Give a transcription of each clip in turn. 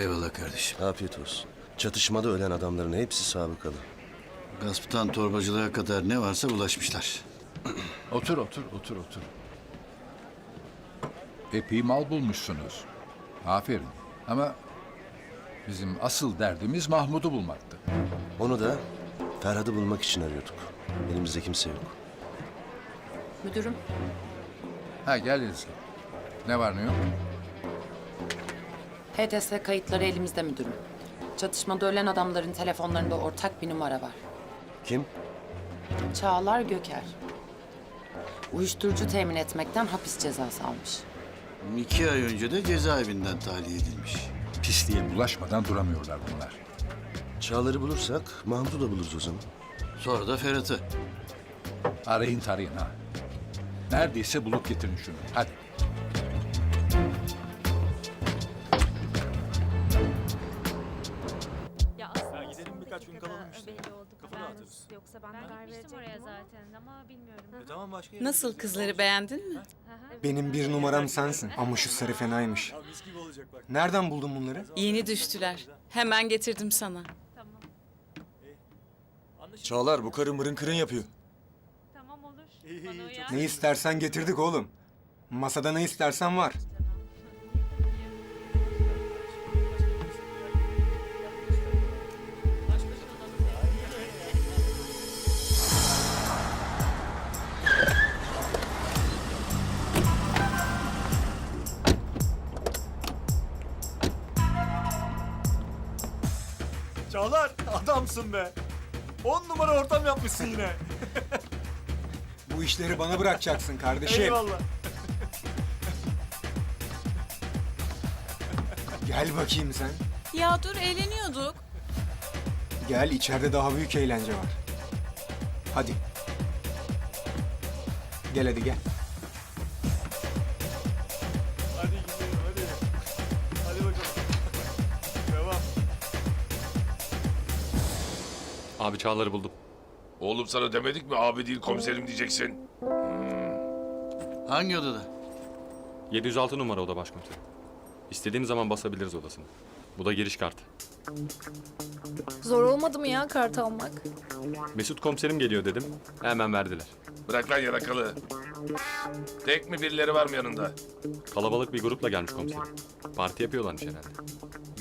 Eyvallah kardeşim. Afiyet olsun. Çatışmada ölen adamların hepsi sabıkalı. Gasptan torbacılığa kadar ne varsa bulaşmışlar. Otur otur otur otur. Epey mal bulmuşsunuz. Aferin. Ama bizim asıl derdimiz Mahmud'u bulmaktı. Onu da Ferhat'ı bulmak için arıyorduk. Elimizde kimse yok. Müdürüm, Ha gel Ezgi. Ne var ne yok? HTS kayıtları elimizde müdürüm. Çatışmada ölen adamların telefonlarında ortak bir numara var. Kim? Çağlar Göker. Uyuşturucu temin etmekten hapis cezası almış. İki ay önce de cezaevinden tahliye edilmiş. Pisliğe bulaşmadan duramıyorlar bunlar. Çağlar'ı bulursak Mahmut'u da buluruz o zaman. Sonra da Ferhat'ı. Arayın tarayın ha. Neredeyse bulup getirin şunu. Hadi. Zaten ama bilmiyorum. E tamam başka yere Nasıl gideriz. kızları beğendin mi? Benim bir numaram sensin ama şu sarı fenaymış. Ya mis gibi olacak bak. Nereden buldun bunları? Yeni düştüler. Hemen getirdim sana. Tamam. Anlaşıldı. Çağlar bu karı mırın kırın yapıyor. Tamam olur. Bana uyar. Ne istersen getirdik oğlum. Masada ne istersen var. Çağlar adamsın be. On numara ortam yapmışsın yine. Bu işleri bana bırakacaksın kardeşim. Eyvallah. Gel bakayım sen. Ya dur eğleniyorduk. Gel içeride daha büyük eğlence var. Hadi. Gel hadi gel. Abi Çağlar'ı buldum. Oğlum sana demedik mi abi değil komiserim diyeceksin. Hangi odada? 706 numara oda başkomiserim. İstediğim zaman basabiliriz odasını. Bu da giriş kartı. Zor olmadı mı ya kart almak? Mesut komiserim geliyor dedim. Hemen verdiler. Bırak lan yarakalı. Tek mi birileri var mı yanında? Kalabalık bir grupla gelmiş komiserim. Parti yapıyorlarmış herhalde.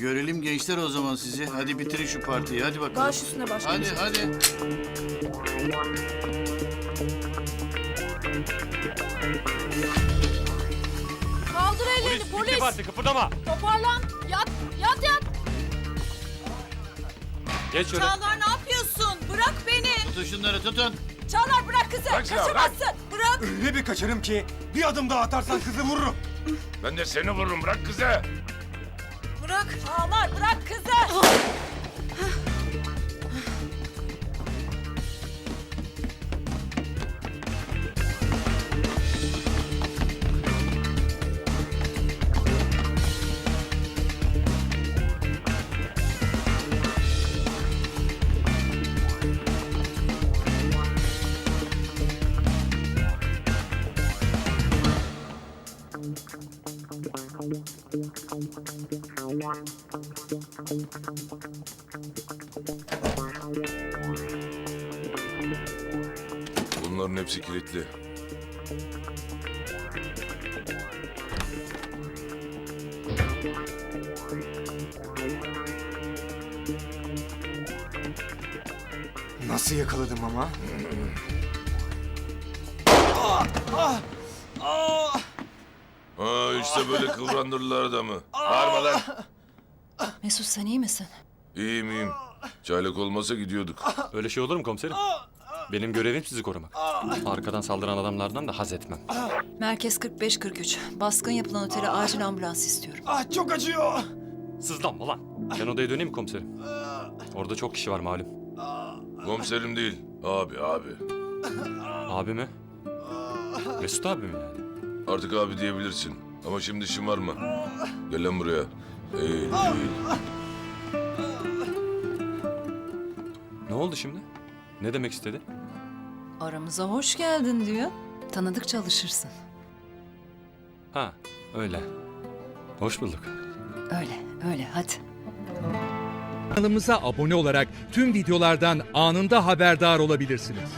Görelim gençler o zaman sizi. Hadi bitirin şu partiyi. Hadi bakalım. Baş üstüne başka Hadi hadi. Kaldır ellerini polis. Parti kıpırdama. Toparlan. Yat. Yat yat. Geç şöyle. Çağlar ne yapıyorsun? Bırak beni. Tutun şunları tutun. Çağlar bırak kızı. Bırak silahı, bırak. Kaçamazsın. Bırak. Öyle bir kaçarım ki bir adım daha atarsan kızı vururum. Ben de seni vururum bırak kızı. Bırak. Çağlar bırak kızı. Bunların hepsi kilitli. Nasıl yakaladım ama? Ha işte böyle kıvrandırırlar adamı. Bağırma lan. Mesut sen iyi misin? İyiyim iyiyim. Çaylak olmasa gidiyorduk. Öyle şey olur mu komiserim? Benim görevim sizi korumak. Arkadan saldıran adamlardan da haz etmem. Merkez 45-43. Baskın yapılan otele acil ambulans istiyorum. Ah çok acıyor. Sızlanma lan. Ben odaya döneyim mi komiserim? Orada çok kişi var malum. Komiserim değil. Abi abi. Abi mi? Mesut abi mi yani? Artık abi diyebilirsin. Ama şimdi şımarma. Gel lan buraya. Eğil eğil. Ne oldu şimdi? Ne demek istedi? Aramıza hoş geldin diyor. Tanıdıkça alışırsın. Ha öyle. Hoş bulduk. Öyle, öyle hadi. Kanalımıza abone olarak tüm videolardan anında haberdar olabilirsiniz.